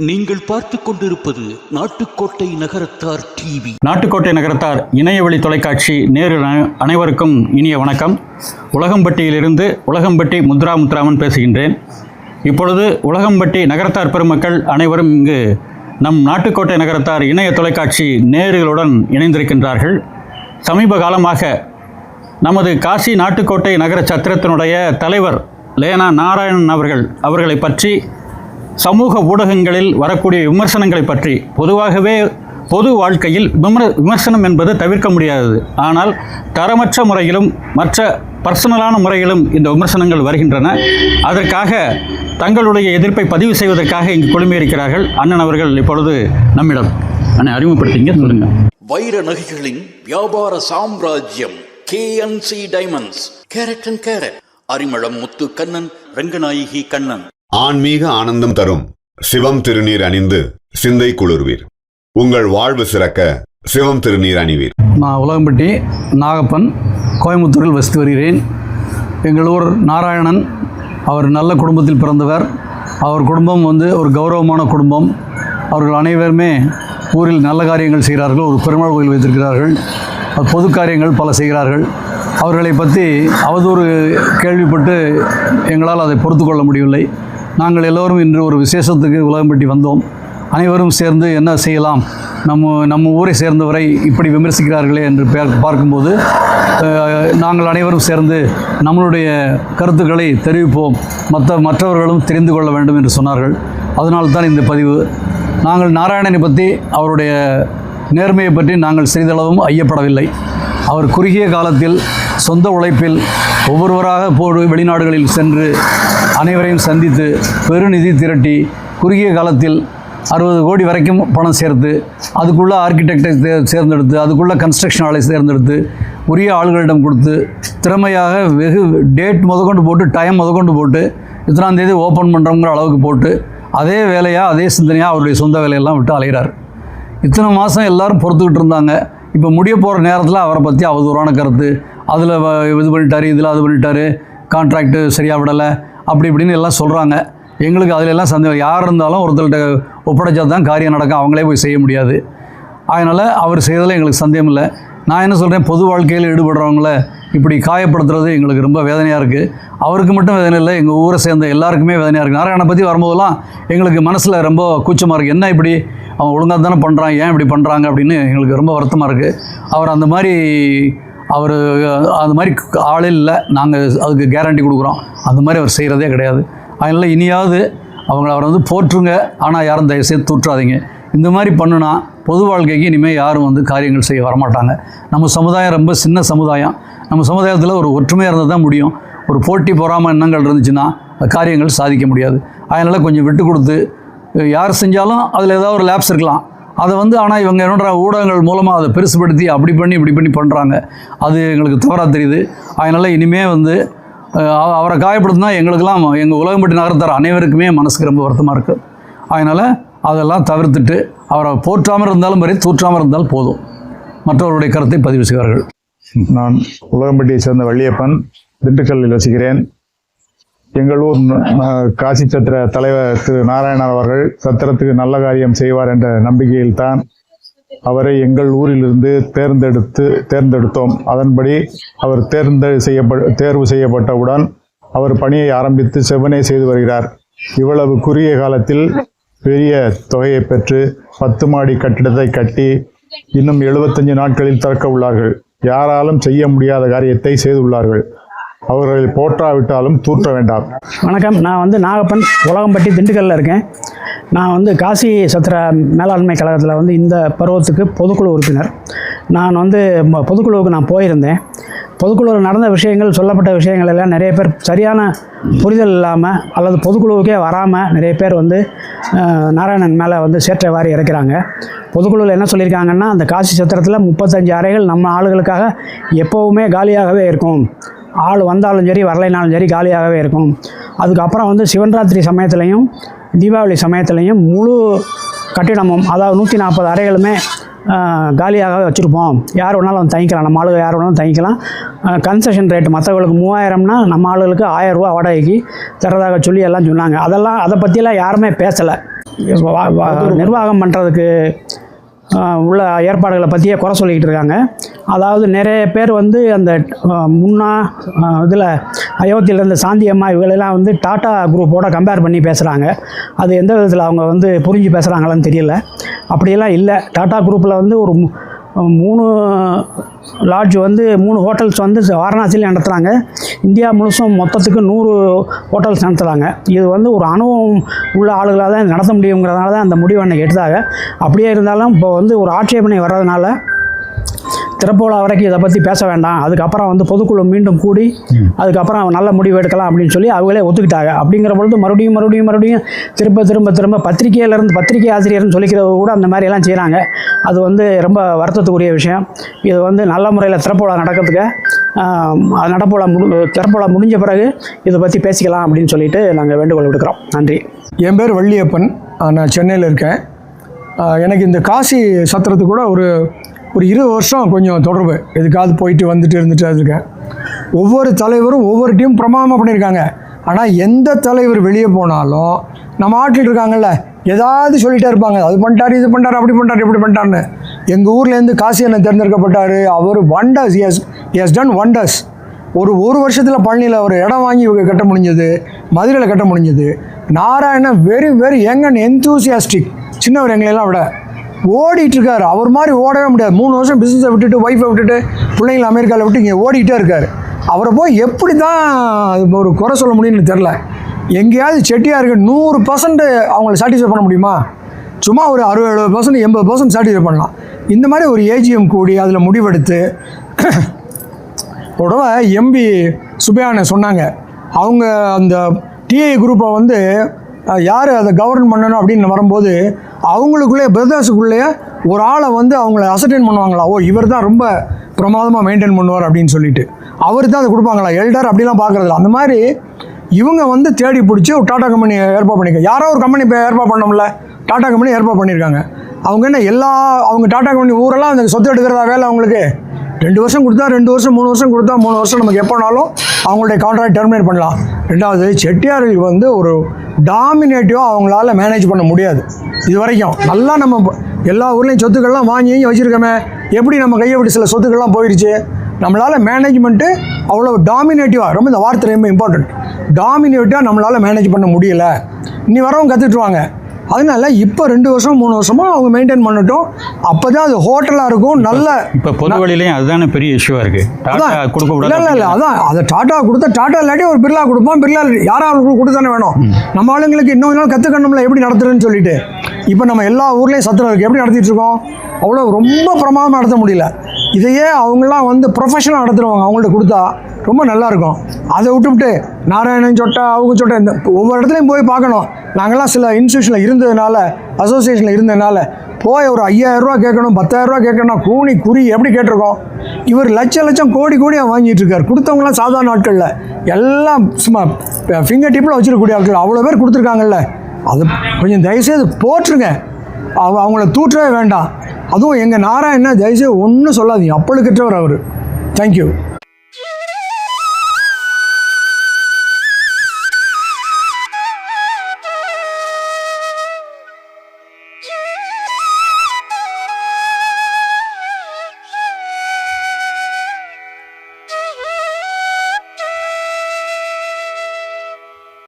நீங்கள் பார்த்து கொண்டிருப்பது நாட்டுக்கோட்டை நகரத்தார் டிவி. நாட்டுக்கோட்டை நகரத்தார் இணையவழி தொலைக்காட்சி நேரு அனைவருக்கும் இனிய வணக்கம். உலகம்பட்டியிலிருந்து உலகம்பட்டி முத்ரா முத்ராமன் பேசுகின்றேன். இப்பொழுது உலகம்பட்டி நகரத்தார் பெருமக்கள் அனைவரும் இங்கு நம் நாட்டுக்கோட்டை நகரத்தார் இணைய தொலைக்காட்சி நேர்களுடன் இணைந்திருக்கின்றார்கள். சமீப காலமாக நமது காசி நாட்டுக்கோட்டை நகர சத்திரத்தினுடைய தலைவர் லேனா நாராயணன் அவர்கள் அவர்களை பற்றி சமூக ஊடகங்களில் வரக்கூடிய விமர்சனங்களை பற்றி பொதுவாகவே பொது வாழ்க்கையில் விமர விமர்சனம் என்பது தவிர்க்க முடியாதது. ஆனால் தரமற்ற முறையிலும் மற்ற பர்சனலான முறையிலும் இந்த விமர்சனங்கள் வருகின்றன. அதற்காக தங்களுடைய எதிர்ப்பை பதிவு செய்வதற்காக இங்கு குழுமியிருக்கிறார்கள் அண்ணன் அவர்கள் இப்பொழுது நம்மிடம். அண்ணன் அறிமுகப்படுத்திங்க சொல்லுங்கள் வைர நகைகளின் வியாபார சாம்ராஜ்யம் KNC diamonds carat and carat Arimalam Muthu Kannan Ranganayaki Kannan. ஆன்மீக ஆனந்தம் தரும் சிவம் திருநீர் அணிந்து சிந்தை குளிர்வீர். உங்கள் வாழ்வு சிறக்க சிவம் திருநீர் அணிவீர். நான் உலகம்பட்டி நாகப்பன் கோயம்புத்தூரில் வசித்து வருகிறேன். எங்கள் ஊர் நாராயணன் அவர் நல்ல குடும்பத்தில் பிறந்தவர். அவர் குடும்பம் வந்து ஒரு கௌரவமான குடும்பம். அவர்கள் அனைவருமே ஊரில் நல்ல காரியங்கள் செய்கிறார்கள் ஒரு பெருமாள் கோயில் வைத்திருக்கிறார்கள். பொது காரியங்கள் பல செய்கிறார்கள். அவர்களை பற்றி அவதூறு கேள்விப்பட்டு எங்களால் அதை பொறுத்து கொள்ள முடியவில்லை. நாங்கள் எல்லோரும் இன்று ஒரு விசேஷத்துக்கு உலகம்பட்டி வந்தோம். அனைவரும் சேர்ந்து என்ன செய்யலாம்? நம்ம நம்ம ஊரை சேர்ந்தவரை இப்படி விமர்சிக்கிறார்களே என்று பார்க்கும்போது நாங்கள் அனைவரும் சேர்ந்து நம்மளுடைய கருத்துக்களை தெரிவிப்போம். மற்ற மற்றவர்களும் தெரிந்து கொள்ள வேண்டும் என்று சொன்னார்கள். அதனால் தான் இந்த பதிவு. நாங்கள் நாராயணனை பற்றி அவருடைய நேர்மையை பற்றி நாங்கள் சிறிதளவும் ஐயப்படவில்லை. அவர் குறுகிய காலத்தில் சொந்த உழைப்பில் ஒவ்வொருவராக போடு வெளிநாடுகளில் சென்று அனைவரையும் சந்தித்து பெருநிதி திரட்டி குறுகிய காலத்தில் அறுபது கோடி வரைக்கும் பணம் சேர்த்து அதுக்குள்ளே ஆர்கிடெக்டை தே தேர்ந்தெடுத்து அதுக்குள்ளே கன்ஸ்ட்ரக்ஷன் ஆலை தேர்ந்தெடுத்து உரிய ஆளுகளிடம் கொடுத்து திறமையாக வெகு டேட் முதற்கொண்டு போட்டு டைம் முதற்கொண்டு போட்டு இத்தனாம் தேதி ஓப்பன் பண்ணுறோங்கிற அளவுக்கு போட்டு அதே வேலையாக அதே சிந்தனையாக அவருடைய சொந்த வேலையெல்லாம் விட்டு அலைகிறார் இத்தனை மாதம் எல்லாரும் பொறுத்துக்கிட்டு இருந்தாங்க. இப்போ முடிய போகிற நேரத்தில் அவரை பற்றி அவதூறான கருத்து. அதில் இது பண்ணிட்டார் இதில் அது பண்ணிட்டாரு கான்ட்ராக்டு சரியாக விடலை அப்படி இப்படின்னு எல்லாம் சொல்கிறாங்க எங்களுக்கு அதிலெல்லாம் சந்தேகம். யார் இருந்தாலும் ஒருத்தர்கிட்ட ஒப்படைச்சா தான் காரியம் நடக்கும். அவங்களே போய் செய்ய முடியாது. அதனால் அவர் செய்ததில் எங்களுக்கு சந்தேகம் இல்லை. நான் என்ன சொல்கிறேன் பொது வாழ்க்கையில் ஈடுபடுறவங்கள இப்படி காயப்படுத்துறது எங்களுக்கு ரொம்ப வேதனையாக இருக்குது அவருக்கு மட்டும் வேதனை இல்லை எங்கள் ஊரை சேர்ந்த எல்லாருக்குமே வேதனையாக இருக்குது நாராயணனை பற்றி வரும்போதெல்லாம் எங்களுக்கு மனசில் ரொம்ப கூச்சமாக இருக்குது என்ன இப்படி? அவன் ஒழுங்காக தானே பண்ணுறான் ஏன் இப்படி பண்ணுறாங்க அப்படின்னு எங்களுக்கு ரொம்ப வருத்தமாக இருக்குது அவர் அந்த மாதிரி அவர் அந்த மாதிரி ஆளே இல்லை. நாங்கள் அதுக்கு கேரண்டி கொடுக்குறோம். அந்த மாதிரி அவர் செய்கிறதே கிடையாது. அதனால் இனியாவது அவங்கள அவரை வந்து போற்றுங்க. ஆனால் யாரும் தயவு செய்து தூற்றாதீங்க. இந்த மாதிரி பண்ணுனா பொது வாழ்க்கைக்கு இனிமேல் யாரும் வந்து காரியங்கள் செய்ய வரமாட்டாங்க. நம்ம சமுதாயம் ரொம்ப சின்ன சமுதாயம். நம்ம சமுதாயத்தில் ஒரு ஒற்றுமையாக இருந்தால் தான் முடியும். ஒரு போட்டி பொறாமல் எண்ணங்கள் இருந்துச்சுன்னா காரியங்கள் சாதிக்க முடியாது. அதனால் கொஞ்சம் விட்டு கொடுத்து யார் செஞ்சாலும் அதில் ஏதாவது ஒரு லேப்ஸ் இருக்கலாம். அதை வந்து ஆனால் இவங்க என்னன்ற ஊடகங்கள் மூலமாக அதை பெருசுபடுத்தி அப்படி பண்ணி இப்படி பண்ணி பண்ணுறாங்க அது எங்களுக்கு தவறாக தெரியுது. அதனால் இனிமேல் வந்து அவரை காயப்படுத்தினா எங்களுக்கெல்லாம் எங்கள் உலகம்பட்டி நகரத்தார் அனைவருக்குமே மனசுக்கு ரொம்ப வருத்தமாக இருக்குது அதனால் அதெல்லாம் தவிர்த்துட்டு அவரை போற்றாமல் இருந்தாலும் வரை தூற்றாமல் இருந்தாலும் போதும். மற்றவருடைய கருத்தை பதிவு செய்வார்கள். நான் உலகம்பட்டியை சேர்ந்த வள்ளியப்பன் திண்டுக்கல்லில் வசிக்கிறேன். எங்கள் ஊர் காசி சத்திர தலைவர் திரு நாராயணன் அவர்கள் சத்திரத்துக்கு நல்ல காரியம் செய்வார் என்ற நம்பிக்கையில்தான் அவரை எங்கள் ஊரிலிருந்து தேர்ந்தெடுத்து தேர்ந்தெடுத்தோம். அதன்படி அவர் தேர்ந்து செய்யப்ப தேர்வு செய்யப்பட்டவுடன் அவர் பணியை ஆரம்பித்து செவ்வனே செய்து வருகிறார். இவ்வளவு குறுகிய காலத்தில் பெரிய தொகையை பெற்று பத்து மாடி கட்டிடத்தை கட்டி இன்னும் எழுபத்தஞ்சு நாட்களில் திறக்க உள்ளார்கள் யாராலும் செய்ய முடியாத காரியத்தை செய்துள்ளார்கள். அவர்களை போற்றாவிட்டாலும் தூற்ற வேண்டாம். வணக்கம். நான் வந்து நாகப்பன் உலகம்பட்டி திண்டுக்கல்லில் இருக்கேன். நான் வந்து காசி சத்திர மேலாண்மை கழகத்தில் வந்து இந்த பருவத்துக்கு பொதுக்குழு உறுப்பினர். நான் வந்து ம- பொதுக்குழுவுக்கு நான் போயிருந்தேன். பொதுக்குழுவில் நடந்த விஷயங்கள் சொல்லப்பட்ட விஷயங்கள் எல்லாம் நிறைய பேர் சரியான புரிதல் இல்லாமல் அல்லது பொதுக்குழுவுக்கே வராமல் நிறைய பேர் வந்து நாராயணன் மேலே வந்து சேற்றை வாரி இறக்கிறாங்க. பொதுக்குழுவில் என்ன சொல்லியிருக்காங்கன்னா அந்த காசி சத்திரத்தில் முப்பத்தஞ்சு அறைகள் நம்ம ஆளுகளுக்காக எப்போவுமே காலியாகவே இருக்கும். ஆள் வந்தாலும் சரி வரலைனாலும் சரி காலியாகவே இருக்கும். அதுக்கப்புறம் வந்து சிவன்ராத்திரி சமயத்துலையும் தீபாவளி சமயத்துலையும் முழு கட்டிடமும் அதாவது நூற்றி நாற்பது அறைகளுமே காலியாகவே வச்சுருப்போம். யார் வேணாலும் வந்து தங்கிக்கலாம் நம்ம ஆளுங்க யார் வேணாலும் தங்கிக்கலாம். கன்செஷன் ரேட் மற்றவங்களுக்கு மூவாயிரம்னா நம்ம ஆளுகளுக்கு ஆயிரம் ரூபா வாடகைக்கு தரதாக சொல்லி எல்லாம் சொன்னாங்க. அதெல்லாம் அதை பற்றியெல்லாம் யாருமே பேசலை. நிர்வாகம் பண்ணுறதுக்கு உள்ள ஏற்பாடுகளை பற்றியே குறை சொல்லிக்கிட்டு இருக்காங்க. அதாவது நிறைய பேர் வந்து அந்த முன்னா இதில் அயோத்தியில் இருந்த சாந்தியம்மா இவங்களெல்லாம் வந்து டாட்டா குரூப்போட கம்பேர் பண்ணி பேசுகிறாங்க அது எந்த விதத்தில் அவங்க வந்து புரிஞ்சு பேசுகிறாங்களான்னு தெரியல. அப்படியெல்லாம் இல்லை. டாட்டா குரூப்பில் வந்து ஒரு மூணு லாட்ஜ் வந்து மூணு ஹோட்டல்ஸ் வந்து வாரணாசியில் நடத்துகிறாங்க இந்தியா முழுசும் மொத்தத்துக்கு நூறு ஹோட்டல்ஸ் நடத்துகிறாங்க இது வந்து ஒரு அனுபவம் உள்ள ஆளுகளாக தான் நடத்த முடியுங்கிறதுனால தான் அந்த முடிவு அன்றைக்கி எடுத்தாங்க. அப்படியே இருந்தாலும் இப்போ வந்து ஒரு ஆட்சேபனை வர்றதுனால திறப்போலா வரைக்கும் இதை பற்றி பேச வேண்டாம். அதுக்கப்புறம் வந்து பொதுக்குழு மீண்டும் கூடி அதுக்கப்புறம் நல்ல முடிவு எடுக்கலாம் அப்படின்னு சொல்லி அவங்களே ஒத்துக்கிட்டாங்க. அப்படிங்கிற பொழுது மறுபடியும் மறுபடியும் மறுபடியும் திரும்ப திரும்ப திரும்ப பத்திரிகையிலேருந்து பத்திரிகை ஆசிரியர்னு சொல்லிக்கிறவங்க கூட அந்த மாதிரி எல்லாம் செய்கிறாங்க அது வந்து ரொம்ப வருத்தத்துக்குரிய விஷயம். இது வந்து நல்ல முறையில் திறப்போலா நடக்கிறதுக்கு அது நடப்போலா முடி திறப்போலா முடிஞ்ச பிறகு இதை பற்றி பேசிக்கலாம் அப்படின்னு சொல்லிட்டு நாங்கள் வேண்டுகோள் விடுக்கிறோம். நன்றி. என் பேர் வள்ளியப்பன். நான் சென்னையில் இருக்கேன். எனக்கு இந்த காசி சத்திரத்துக்கு கூட ஒரு ஒரு இருபது வருஷம் கொஞ்சம் தொடர்பு. எதுக்காவது போயிட்டு வந்துட்டு இருந்துட்டு இருக்கேன். ஒவ்வொரு தலைவரும் ஒவ்வொரு டீம் பிரமாணம் பண்ணியிருக்காங்க. ஆனால் எந்த தலைவர் வெளியே போனாலும் நம்ம ஆட்டில் இருக்காங்கல்ல ஏதாவது சொல்லிட்டே இருப்பாங்க. அது பண்ணிட்டாரு இது பண்ணிட்டாரு அப்படி பண்ணிட்டாரு இப்படி பண்ணிட்டாருன்னு. எங்கள் ஊர்லேருந்து காசி அண்ணன் தேர்ந்தெடுக்கப்பட்டார். அவர் wonders S S ton wonders ஒரு ஒரு வருஷத்தில் பழனியில் ஒரு இடம் வாங்கி இவங்க கட்ட முடிஞ்சது மதுரையில் கட்ட முடிஞ்சது. நாராயணன் வெரி வெரி எங்கன் அண்ட் சின்னவர் எங்களெல்லாம் விட. ஓடிட்டு இருக்காரு அவர் மாதிரி ஓடவே முடியாது. மூணு வருஷம் பிஸ்னஸை விட்டுட்டு ஒய்ஃபை விட்டுட்டு பிள்ளைங்களை அமெரிக்காவில் விட்டு இங்கே ஓடிக்கிட்டே இருக்காரு. அவரை போய் எப்படி தான் ஒரு குறை சொல்ல முடியும்னு தெரில எங்கேயாவது செட்டியாருக்கு நூறு பர்சன்ட் அவங்கள சாட்டிஸ்ஃபை பண்ண முடியுமா? சும்மா ஒரு அறுபது எழுபது பர்சன்ட் எண்பது பர்சன்ட் சாட்டிஸ்ஃபை பண்ணலாம். இந்த மாதிரி ஒரு ஏஜிஎம் கூடி அதில் முடிவெடுத்து உடவை எம்பி சுபையான சொன்னாங்க. அவங்க அந்த டிஐ குரூப்பை வந்து யார் அதை கவர்ன் பண்ணணும் அப்படின்னு வரும்போது அவங்களுக்குள்ளே பிரதர்ஸுக்குள்ளேயே ஒரு ஆளை வந்து அவங்கள அசர்டைன் பண்ணுவாங்களா? ஓ இவர் தான் ரொம்ப பிரமாதமாக மெயின்டைன் பண்ணுவார் அப்படின்னு சொல்லிட்டு. அவர் தான் அதை கொடுப்பாங்களா? எல்டர் அப்படிலாம் பார்க்குறதில்ல. அந்த மாதிரி இவங்க வந்து தேடி பிடிச்சி ஒரு டாடா கம்பெனி ஏற்பாடு பண்ணிக்க யாரோ ஒரு கம்பெனி இப்போ ஏற்பாடு பண்ணோம்ல? டாடா கம்பெனி ஏற்பாடு பண்ணியிருக்காங்க அவங்க என்ன எல்லா அவங்க டாடா கம்பெனி ஊரெல்லாம் அந்த சொத்து எடுக்கிறதா வேலை அவங்களுக்கு? ரெண்டு வருஷம் கொடுத்தா ரெண்டு வருஷம் மூணு வருஷம் கொடுத்தா மூணு வருஷம் நமக்கு எப்போனாலும் அவங்களுடைய கான்ட்ராக்ட் டெர்மினேட் பண்ணலாம். ரெண்டாவது செட்டியார்கள் வந்து ஒரு டாமினேட்டிவாக அவங்களால மேனேஜ் பண்ண முடியாது. இது வரைக்கும் நல்லா நம்ம எல்லா ஊர்லேயும் சொத்துக்கள்லாம் வாங்கி வச்சுருக்கோமே. எப்படி நம்ம கையை விட்டு சில சொத்துக்கள்லாம் போயிடுச்சு? நம்மளால் மேனேஜ்மெண்ட்டு அவ்வளோ டாமினேட்டிவாக ரொம்ப இந்த வார்த்தை ரொம்ப இம்பார்ட்டண்ட் டாமினேட்டிவாக நம்மளால் மேனேஜ் பண்ண முடியலை. இனி வரவங்க கற்றுட்டுருவாங்க அதனால இப்போ ரெண்டு வருஷம் மூணு வருஷமா அவங்க மெயின்டைன் பண்ணட்டும். அப்போ தான் அது ஹோட்டலாக இருக்கும். நல்ல இப்போ பொது வழியிலையும் அதுதானே பெரிய இஷ்யூவாக இருக்குது. கொடுக்க இல்ல இல்ல இல்ல. அதான். அதை டாட்டா கொடுத்தா டாட்டா இல்லாட்டி ஒரு பிர்லா கொடுப்போம் பிர்லா யாரா அவங்களுக்கு கொடுத்தானே வேணும். நம்ம ஆளுங்களுக்கு இன்னும் நாள் கற்றுக்கணும்ல எப்படி நடத்துறதுன்னு சொல்லிட்டு. இப்போ நம்ம எல்லா ஊர்லேயும் சத்திரம் இருக்கு. எப்படி நடத்திட்டு இருக்கோம்? அவ்வளோ ரொம்ப பிரமாதமாக நடத்த முடியல. இதையே அவங்களாம் வந்து ப்ரொஃபஷனல் நடத்துகிறவங்க அவங்கள்ட்ட கொடுத்தா ரொம்ப நல்லா இருக்கும். அதை விட்டுவிட்டு நாராயணன் சொட்டா அவங்க சொட்டா இந்த ஒவ்வொரு இடத்துலையும் போய் பார்க்கணும். நாங்கள்லாம் சில இன்ஸ்டியூஷனில் இருந்ததுனால அசோசியேஷனில் இருந்ததுனால போய் ஒரு ஐயாயிரரூவா கேட்கணும் பத்தாயிரரூவா கேட்கணும் கூனி குறி எப்படி கேட்டிருக்கோம்? இவர் லட்சம் லட்சம் கோடி கோடியாக வாங்கிட்டு இருக்கார். கொடுத்தவங்களாம் சாதாரண நாட்களில் எல்லாம் சும்மா ஃபிங்கர் டிப்பில் வச்சுருக்கக்கூடிய ஆட்கள் அவ்வளோ பேர் கொடுத்துருக்காங்கல்ல. அது கொஞ்சம் தயவுசெய்து போட்டுருங்க அவ அவங்கள தூற்றவே வேண்டாம். அதுவும் எங்கள் நாராயணா தயவுசெய்து ஒன்றும் சொல்லாதீங்க. அப்பளுக்கிட்டவர் அவர். தேங்க்யூ